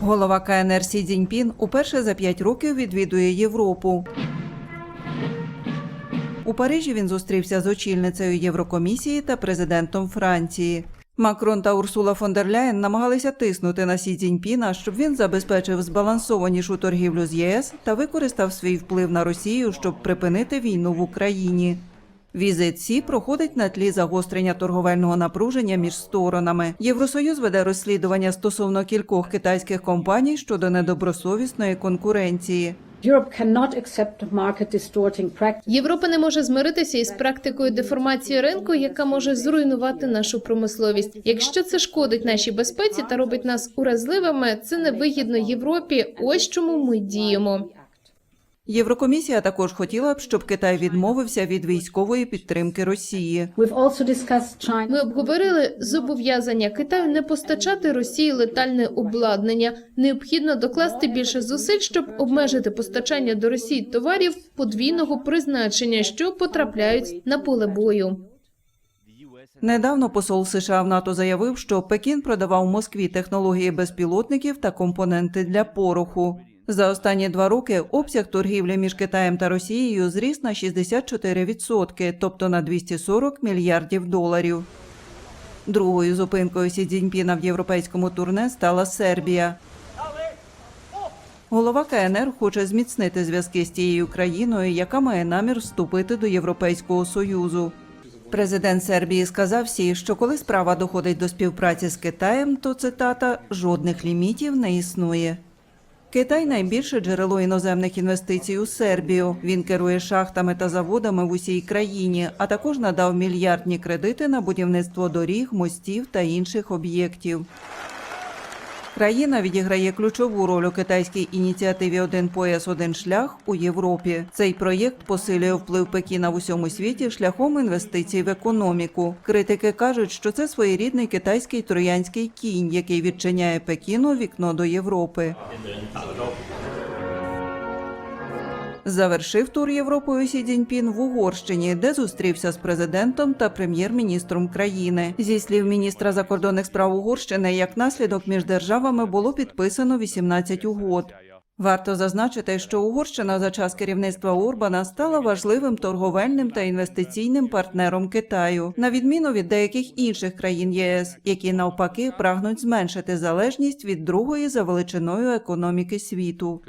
Голова КНР Сі Цзіньпін уперше за п'ять років відвідує Європу. У Парижі він зустрівся з очільницею Єврокомісії та президентом Франції. Макрон та Урсула фон дер Ляєн намагалися тиснути на Сі Цзіньпіна, щоб він забезпечив збалансованішу торгівлю з ЄС та використав свій вплив на Росію, щоб припинити війну в Україні. Візит Сі проходить на тлі загострення торговельного напруження між сторонами. Євросоюз веде розслідування стосовно кількох китайських компаній щодо недобросовісної конкуренції. Європа не може змиритися із практикою деформації ринку, яка може зруйнувати нашу промисловість. Якщо це шкодить нашій безпеці та робить нас уразливими, це невигідно Європі. Ось чому ми діємо. Єврокомісія також хотіла б, щоб Китай відмовився від військової підтримки Росії. Ми обговорили зобов'язання Китаю не постачати Росії летальне обладнання. Необхідно докласти більше зусиль, щоб обмежити постачання до Росії товарів подвійного призначення, що потрапляють на поле бою. Недавно посол США в НАТО заявив, що Пекін продавав Москві технології безпілотників та компоненти для пороху. За останні два роки обсяг торгівлі між Китаєм та Росією зріс на 64%, тобто на 240 мільярдів доларів. Другою зупинкою Сі Цзіньпіна в європейському турне стала Сербія. Голова КНР хоче зміцнити зв'язки з тією країною, яка має намір вступити до Європейського союзу. Президент Сербії сказав Сі, що коли справа доходить до співпраці з Китаєм, то цитата жодних лімітів не існує. Китай найбільше джерело іноземних інвестицій у Сербію. Він керує шахтами та заводами в усій країні, а також надав мільярдні кредити на будівництво доріг, мостів та інших об'єктів. Країна відіграє ключову роль у китайській ініціативі Один пояс, один шлях у Європі. Цей проєкт посилює вплив Пекіна в усьому світі шляхом інвестицій в економіку. Критики кажуть, що це своєрідний китайський троянський кінь, який відчиняє Пекіну вікно до Європи. Завершив тур Європою Сі Цзіньпін в Угорщині, де зустрівся з президентом та прем'єр-міністром країни. Зі слів міністра закордонних справ Угорщини, як наслідок між державами було підписано 18 угод. Варто зазначити, що Угорщина за час керівництва Орбана стала важливим торговельним та інвестиційним партнером Китаю, на відміну від деяких інших країн ЄС, які навпаки прагнуть зменшити залежність від другої за величиною економіки світу.